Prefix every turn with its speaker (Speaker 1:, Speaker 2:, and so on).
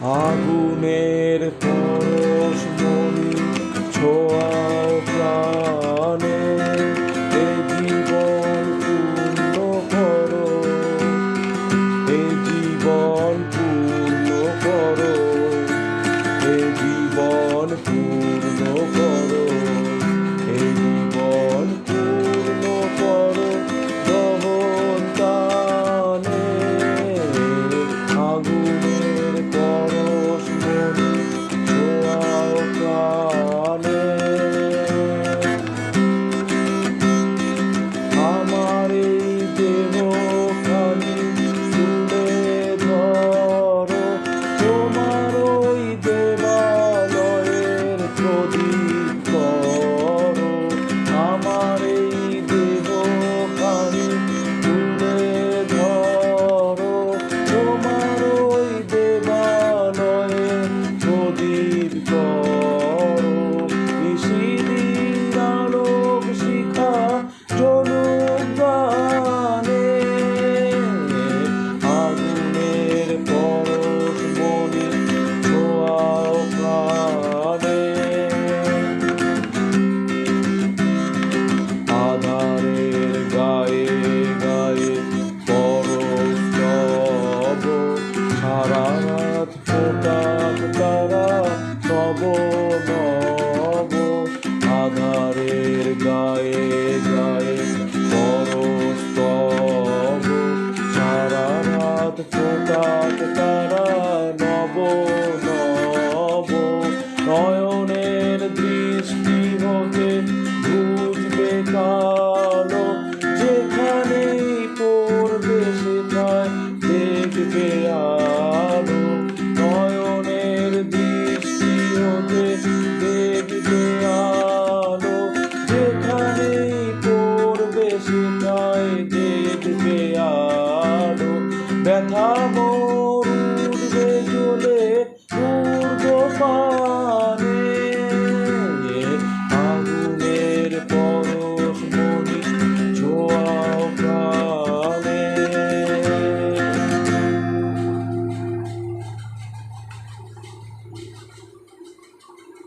Speaker 1: আগুনের পরশমণি ছোঁয়াও প্রাণে, এ জীবন পূর্ণ করো, এ জীবন পূর্ণ করো, এ জীবন পূর্ণ নব, আধারের গায়ে গায়ে পরশ তব সারা রাত ফোটাক তারা নব নব। নয়নের দৃষ্টি হতে বুঝবে কালো, যেখানেই পড়বে সেখায় দেখবে আলো চলে পূর্ব পা।